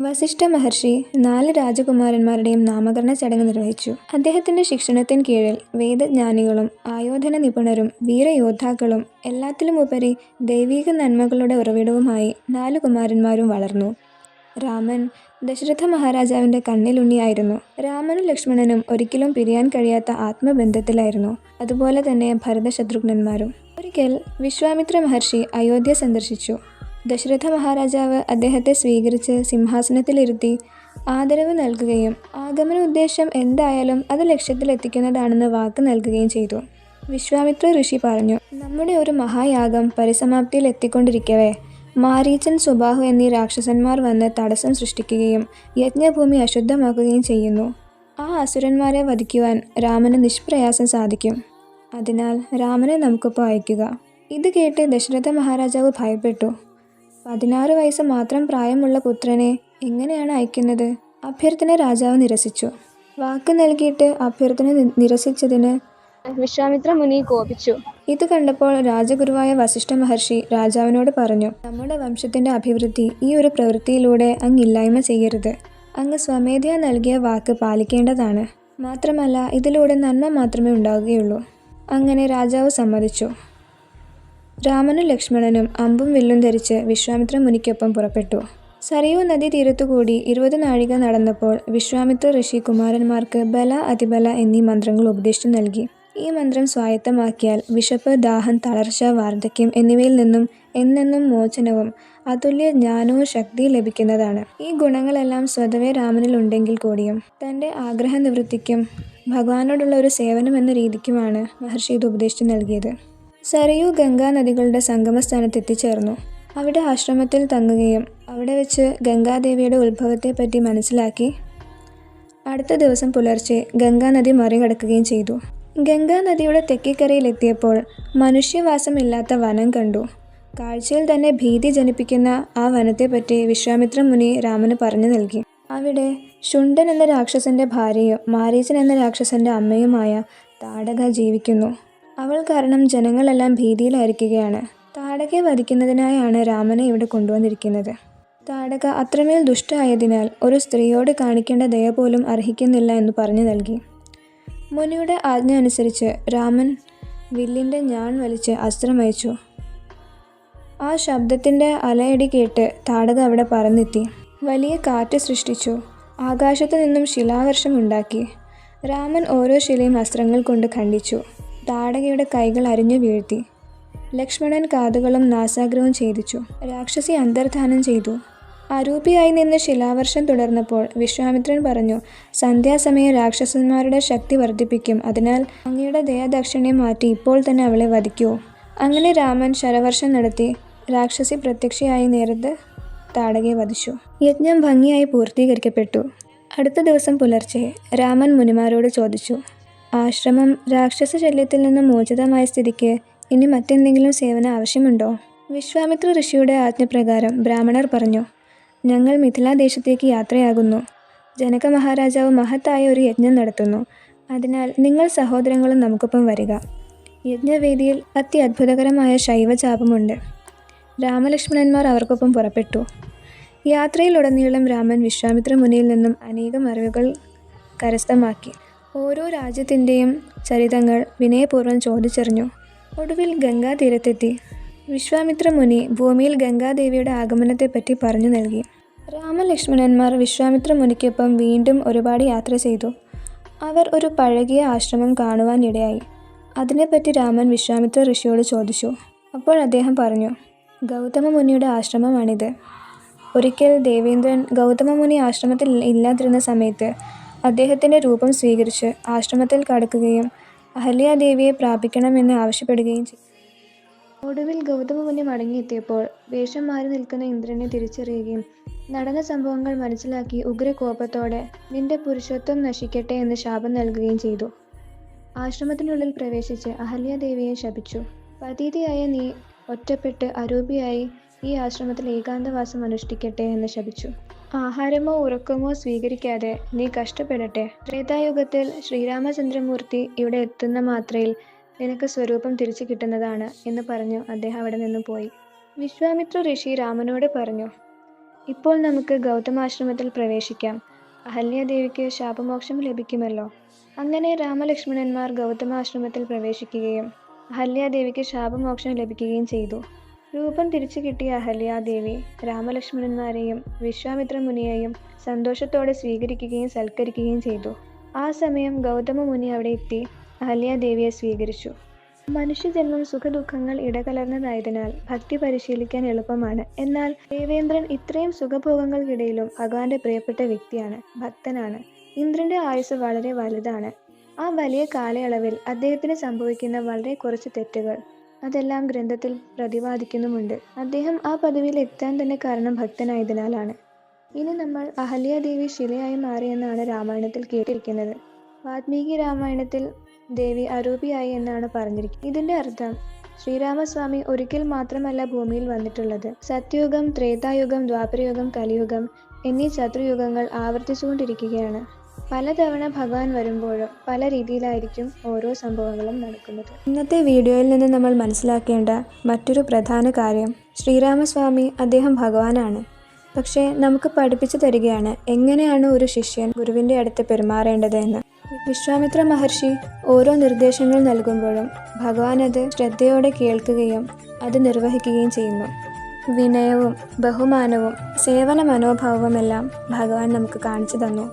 വസിഷ്ഠ മഹർഷി നാല് രാജകുമാരന്മാരുടെയും നാമകരണ ചടങ്ങ് നിർവഹിച്ചു. അദ്ദേഹത്തിന്റെ ശിക്ഷണത്തിൻ കീഴിൽ വേദജ്ഞാനികളും ആയോധന നിപുണരും വീരയോദ്ധാക്കളും എല്ലാത്തിലുമുപരി ദൈവിക നന്മകളുടെ ഉറവിടവുമായി നാല് കുമാരന്മാരും വളർന്നു. രാമൻ ദശരഥ മഹാരാജാവിന്റെ കണ്ണിലുണ്ണിയായിരുന്നു. രാമനും ലക്ഷ്മണനും ഒരിക്കലും പിരിയാൻ കഴിയാത്ത ആത്മബന്ധത്തിലായിരുന്നു. അതുപോലെ തന്നെ ഭരതശത്രുഘ്നന്മാരും. ഒരിക്കൽ വിശ്വാമിത്ര മഹർഷി അയോധ്യ സന്ദർശിച്ചു. ദശരഥ മഹാരാജാവ് അദ്ദേഹത്തെ സ്വീകരിച്ച് സിംഹാസനത്തിലിരുത്തി ആദരവ് നൽകുകയും ആഗമന ഉദ്ദേശം എന്തായാലും അത് ലക്ഷ്യത്തിലെത്തിക്കുന്നതാണെന്ന് വാക്ക് നൽകുകയും ചെയ്തു. വിശ്വാമിത്ര ഋഷി പറഞ്ഞു. നമ്മുടെ ഒരു മഹായാഗം പരിസമാപ്തിയിൽ എത്തിക്കൊണ്ടിരിക്കവേ മാരീച്ചൻ സുബാഹു എന്നീ രാക്ഷസന്മാർ വന്ന് തടസ്സം സൃഷ്ടിക്കുകയും യജ്ഞഭൂമി അശുദ്ധമാക്കുകയും ചെയ്യുന്നു. ആ അസുരന്മാരെ വധിക്കുവാൻ രാമന് നിഷ്പ്രയാസം സാധിക്കും. അതിനാൽ രാമനെ നമുക്കിപ്പോൾ അയക്കുക ഇത് കേട്ട് ദശരഥ മഹാരാജാവ് ഭയപ്പെട്ടു. പതിനാറ് വയസ്സ് മാത്രം പ്രായമുള്ള പുത്രനെ എങ്ങനെയാണ് അയക്കുന്നത് അഭ്യർത്ഥന രാജാവ് നിരസിച്ചു. വാക്ക് നൽകിയിട്ട് അഭ്യർത്ഥന നിരസിച്ചതിന് വിശ്വാമിത്ര മുനി കോപിച്ചു. ഇത് കണ്ടപ്പോൾ രാജഗുരുവായ വസിഷ്ഠ മഹർഷി രാജാവിനോട് പറഞ്ഞു. നമ്മുടെ വംശത്തിന്റെ അഭിവൃദ്ധി ഈ ഒരു പ്രവൃത്തിയിലൂടെ അങ്ങ് ഇല്ലായ്മ ചെയ്യരുത്. അങ്ങ് സ്വമേധയാ നൽകിയ വാക്ക് പാലിക്കേണ്ടതാണ്. മാത്രമല്ല ഇതിലൂടെ നന്മ മാത്രമേ ഉണ്ടാകുകയുള്ളൂ. അങ്ങനെ രാജാവ് സമ്മതിച്ചു. രാമനും ലക്ഷ്മണനും അമ്പും വില്ലും ധരിച്ച് വിശ്വാമിത്ര മുനിക്കൊപ്പം പുറപ്പെട്ടു. സരയൂ നദീതീരത്തുകൂടി ഇരുപത് നാഴിക നടന്നപ്പോൾ വിശ്വാമിത്ര ഋഷി കുമാരന്മാർക്ക് ബല, അതിബല എന്നീ മന്ത്രങ്ങൾ ഉപദേശിച്ചു നൽകി. ഈ മന്ത്രം സ്വായത്തമാക്കിയാൽ വിശപ്പ്, ദാഹം, തളർച്ച, വാർദ്ധക്യം എന്നിവയിൽ നിന്നും എന്നെന്നും മോചനവും അതുല്യ ജ്ഞാനവും ശക്തി ലഭിക്കുന്നതാണ്. ഈ ഗുണങ്ങളെല്ലാം സ്വതവേ രാമനിൽ ഉണ്ടെങ്കിൽ കൂടിയും തന്റെ ആഗ്രഹ നിവൃത്തിക്കും ഭഗവാനോടുള്ള ഒരു സേവനം എന്ന രീതിക്കുമാണ് മഹർഷി ഇത് ഉപദേശിച്ചു നൽകിയത്. സരയൂ, ഗംഗാ നദികളുടെ സംഗമസ്ഥാനത്തെത്തിച്ചേർന്നു. അവിടെ ആശ്രമത്തിൽ തങ്ങുകയും അവിടെ വെച്ച് ഗംഗാദേവിയുടെ ഉത്ഭവത്തെപ്പറ്റി മനസ്സിലാക്കി അടുത്ത ദിവസം പുലർച്ചെ ഗംഗാനദി മറികടക്കുകയും ചെയ്തു. ഗംഗാനദിയുടെ തെക്കേക്കരയിലെത്തിയപ്പോൾ മനുഷ്യവാസമില്ലാത്ത വനം കണ്ടു. കാഴ്ചയിൽ തന്നെ ഭീതി ജനിപ്പിക്കുന്ന ആ വനത്തെപ്പറ്റി വിശ്വാമിത്ര മുനി രാമന് പറഞ്ഞു നൽകി. അവിടെ ശുണ്ടൻ എന്ന രാക്ഷസന്റെ ഭാര്യയും മാരീചൻ എന്ന രാക്ഷസന്റെ അമ്മയുമായ താടക ജീവിക്കുന്നു. അവൾ കാരണം ജനങ്ങളെല്ലാം ഭീതിയിലായിരിക്കുകയാണ്. താടകയെ വധിക്കുന്നതിനായാണ് രാമനെ ഇവിടെ കൊണ്ടുവന്നിരിക്കുന്നത്. താടക അത്രമേൽ ദുഷ്ടായതിനാൽ ഒരു സ്ത്രീയോട് കാണിക്കേണ്ട ദയ പോലും അർഹിക്കുന്നില്ല എന്ന് പറഞ്ഞു നൽകി. മുനിയുടെ ആജ്ഞ അനുസരിച്ച് രാമൻ വില്ലിന്റെ ഞാൻ വലിച്ച് അസ്ത്രമയച്ചു. ആ ശബ്ദത്തിന്റെ അലയടി കേട്ട് താടക അവിടെ പറന്നെത്തി. വലിയ കാറ്റ് സൃഷ്ടിച്ചു. ആകാശത്തു നിന്നും ശിലാവർഷം ഉണ്ടാക്കി. രാമൻ ഓരോ ശിലയും അസ്ത്രങ്ങൾ കൊണ്ട് ഖണ്ഡിച്ചു. താടകയുടെ കൈകൾ അരിഞ്ഞു വീഴ്ത്തി. ലക്ഷ്മണൻ കാതുകളും നാസാഗ്രവും ഛേദിച്ചു. രാക്ഷസി അന്തർധാനം ചെയ്തു. അരൂപിയായി നിന്ന് ശിലാവർഷം തുടർന്നപ്പോൾ വിശ്വാമിത്രൻ പറഞ്ഞു. സന്ധ്യാസമയം രാക്ഷസന്മാരുടെ ശക്തി വർദ്ധിപ്പിക്കും. അതിനാൽ അങ്ങയുടെ ദയാദക്ഷിണയെ മാറ്റി ഇപ്പോൾ തന്നെ അവളെ വധിക്കൂ. അങ്ങനെ രാമൻ ശരവർഷം നടത്തി രാക്ഷസി പ്രത്യക്ഷയായി നേരത്ത് താടകയെ വധിച്ചു. യജ്ഞം ഭംഗിയായി പൂർത്തീകരിക്കപ്പെട്ടു. അടുത്ത ദിവസം പുലർച്ചെ രാമൻ മുനിമാരോട് ചോദിച്ചു. ആശ്രമം രാക്ഷസ ശല്യത്തിൽ നിന്നും മോചിതമായ സ്ഥിതിക്ക് ഇനി മറ്റെന്തെങ്കിലും സേവനം ആവശ്യമുണ്ടോ? വിശ്വാമിത്ര ഋഷിയുടെ ആജ്ഞപ്രകാരം ബ്രാഹ്മണർ പറഞ്ഞു. ഞങ്ങൾ മിഥിലാദേശത്തേക്ക് യാത്രയാകുന്നു. ജനക മഹാരാജാവ് മഹത്തായ ഒരു യജ്ഞം നടത്തുന്നു. അതിനാൽ നിങ്ങൾ സഹോദരങ്ങളും നമുക്കൊപ്പം വരിക. യജ്ഞവേദിയിൽ അത്യത്ഭുതകരമായ ശൈവചാപമുണ്ട്. രാമലക്ഷ്മണന്മാർ അവർക്കൊപ്പം പുറപ്പെട്ടു. യാത്രയിലുടനീളം രാമൻ വിശ്വാമിത്ര മുനിയിൽ നിന്നും അനേകം അറിവുകൾ കരസ്ഥമാക്കി. ഓരോ രാജ്യത്തിന്റെയും ചരിതങ്ങൾ വിനയപൂർവം ചോദിച്ചറിഞ്ഞു. ഒടുവിൽ ഗംഗാതീരത്തെത്തി. വിശ്വാമിത്ര മുനി ഭൂമിയിൽ ഗംഗാദേവിയുടെ ആഗമനത്തെപ്പറ്റി പറഞ്ഞു നൽകി. രാമലക്ഷ്മണന്മാർ വിശ്വാമിത്ര മുനിക്കൊപ്പം വീണ്ടും ഒരുപാട് യാത്ര ചെയ്തു. അവർ ഒരു പഴകിയ ആശ്രമം കാണുവാനിടയായി അതിനെപ്പറ്റി രാമൻ വിശ്വാമിത്ര ഋഷിയോട് ചോദിച്ചു. അപ്പോൾ അദ്ദേഹം പറഞ്ഞു. ഗൗതമ മുനിയുടെ ആശ്രമമാണിത്. ഒരിക്കൽ ദേവേന്ദ്രൻ ഗൗതമ മുനി ആശ്രമത്തിൽ ഇല്ലാതിരുന്ന സമയത്ത് അദ്ദേഹത്തിന്റെ രൂപം സ്വീകരിച്ച് ആശ്രമത്തിൽ കടക്കുകയും അഹല്യാദേവിയെ പ്രാപിക്കണമെന്ന് ആവശ്യപ്പെടുകയും ചെയ്തു. ഒടുവിൽ ഗൗതമ മുനി മടങ്ങിയെത്തിയപ്പോൾ വേഷം മാറി നിൽക്കുന്ന ഇന്ദ്രനെ തിരിച്ചറിയുകയും നടന്ന സംഭവങ്ങൾ മനസ്സിലാക്കി ഉഗ്രകോപത്തോടെ നിന്റെ പുരുഷത്വം നശിക്കട്ടെ എന്ന് ശാപം നൽകുകയും ചെയ്തു. ആശ്രമത്തിനുള്ളിൽ പ്രവേശിച്ച് അഹല്യാദേവിയെ ശപിച്ചു. പതീതിയായ നീ ഒറ്റപ്പെട്ട് അരൂപിയായി ഈ ആശ്രമത്തിൽ ഏകാന്തവാസം അനുഷ്ഠിക്കട്ടെ എന്ന് ശപിച്ചു. ആഹാരമോ ഉറക്കമോ സ്വീകരിക്കാതെ നീ കഷ്ടപ്പെടട്ടെ. ത്രേതായുഗത്തിൽ ശ്രീരാമചന്ദ്രമൂർത്തി ഇവിടെ എത്തുന്ന മാത്രയിൽ നിനക്ക് സ്വരൂപം തിരിച്ചു കിട്ടുന്നതാണ് എന്ന് പറഞ്ഞു അദ്ദേഹം അവിടെ നിന്ന് പോയി. വിശ്വാമിത്ര ഋഷി രാമനോട് പറഞ്ഞു. ഇപ്പോൾ നമുക്ക് ഗൗതമാശ്രമത്തിൽ പ്രവേശിക്കാം അഹല്യാദേവിക്ക് ശാപമോക്ഷം ലഭിക്കുമല്ലോ അങ്ങനെ രാമലക്ഷ്മണന്മാർ ഗൗതമാശ്രമത്തിൽ പ്രവേശിക്കുകയും അഹല്യാദേവിക്ക് ശാപമോക്ഷം ലഭിക്കുകയും ചെയ്തു രൂപം തിരിച്ചു കിട്ടിയ അഹല്യാദേവി രാമലക്ഷ്മണന്മാരെയും വിശ്വാമിത്ര മുനിയെയും സന്തോഷത്തോടെ സ്വീകരിക്കുകയും സൽക്കരിക്കുകയും ചെയ്തു. ആ സമയം ഗൗതമ മുനി അവിടെ എത്തി അഹല്യാദേവിയെ സ്വീകരിച്ചു. മനുഷ്യജന്മം സുഖദുഃഖങ്ങൾ ഇടകലർന്നതായതിനാൽ ഭക്തി പരിശീലിക്കാൻ എളുപ്പമാണ്. എന്നാൽ ദേവേന്ദ്രൻ ഇത്രയും സുഖഭോഗങ്ങൾക്കിടയിലും ഭഗവാന്റെ പ്രിയപ്പെട്ട വ്യക്തിയാണ് ഭക്തനാണ്. ഇന്ദ്രന്റെ ആയുസ് വളരെ വലുതാണ്. ആ വലിയ കാലയളവിൽ അദ്ദേഹത്തിന് സംഭവിക്കുന്ന വളരെ കുറച്ച് തെറ്റുകൾ. അതെല്ലാം ഗ്രന്ഥത്തിൽ പ്രതിപാദിക്കുന്നുമുണ്ട്. അദ്ദേഹം ആ പദവിയിൽ എത്താൻ തന്നെ കാരണം ഭക്തനായതിനാലാണ്. ഇനി നമ്മൾ അഹല്യാദേവി ശിലയായി മാറിയെന്നാണ് രാമായണത്തിൽ കേട്ടിരിക്കുന്നത്. വാത്മീകി രാമായണത്തിൽ ദേവി അരൂപിയായി എന്നാണ് പറഞ്ഞിരിക്കുന്നത്. ഇതിന്റെ അർത്ഥം ശ്രീരാമസ്വാമി ഒരിക്കൽ മാത്രമല്ല ഭൂമിയിൽ വന്നിട്ടുള്ളത്. സത്യയുഗം ത്രേതായുഗം ദ്വാപരയുഗം കലിയുഗം എന്നീ ശത്രുയുഗങ്ങൾ ആവർത്തിച്ചുകൊണ്ടിരിക്കുകയാണ്. പലതവണ ഭഗവാൻ വരുമ്പോഴും പല രീതിയിലായിരിക്കും ഓരോ സംഭവങ്ങളും നടക്കുന്നത്. ഇന്നത്തെ വീഡിയോയിൽ നിന്ന് നമ്മൾ മനസ്സിലാക്കേണ്ട മറ്റൊരു പ്രധാന കാര്യം ശ്രീരാമസ്വാമി അദ്ദേഹം ഭഗവാനാണ്. പക്ഷേ നമുക്ക് പഠിപ്പിച്ചു തരികയാണ് എങ്ങനെയാണ് ഒരു ശിഷ്യൻ ഗുരുവിന്റെ അടുത്ത് പെരുമാറേണ്ടത് എന്ന് വിശ്വാമിത്ര മഹർഷി ഓരോ നിർദ്ദേശങ്ങൾ നൽകുമ്പോഴും ഭഗവാൻ അത് ശ്രദ്ധയോടെ കേൾക്കുകയും അത് നിർവഹിക്കുകയും ചെയ്യുന്നു. വിനയവും ബഹുമാനവും സേവന മനോഭാവവുമെല്ലാം ഭഗവാൻ നമുക്ക് കാണിച്ചു തന്നു.